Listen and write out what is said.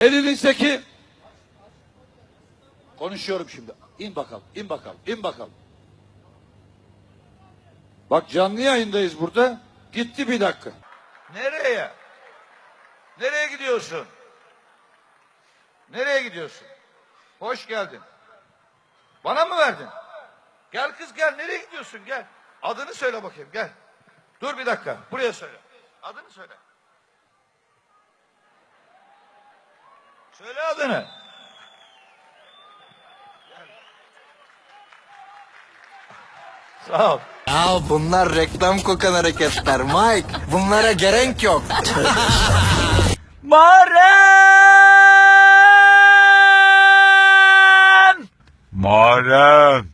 Elinizdeki konuşuyorum şimdi. İn bakalım, in bakalım, in bakalım. Bak canlı yayındayız burada. Gitti bir dakika. Nereye? Nereye gidiyorsun? Nereye gidiyorsun? Hoş geldin. Bana mı verdin? Gel kız gel. Nereye gidiyorsun? Gel. Adını söyle bakayım. Gel. Dur bir dakika. Buraya söyle. Adını söyle. Söyle adını. Sağ ol. Ya bunlar reklam kokan hareketler Mike. Bunlara gerek yok. Muharrem!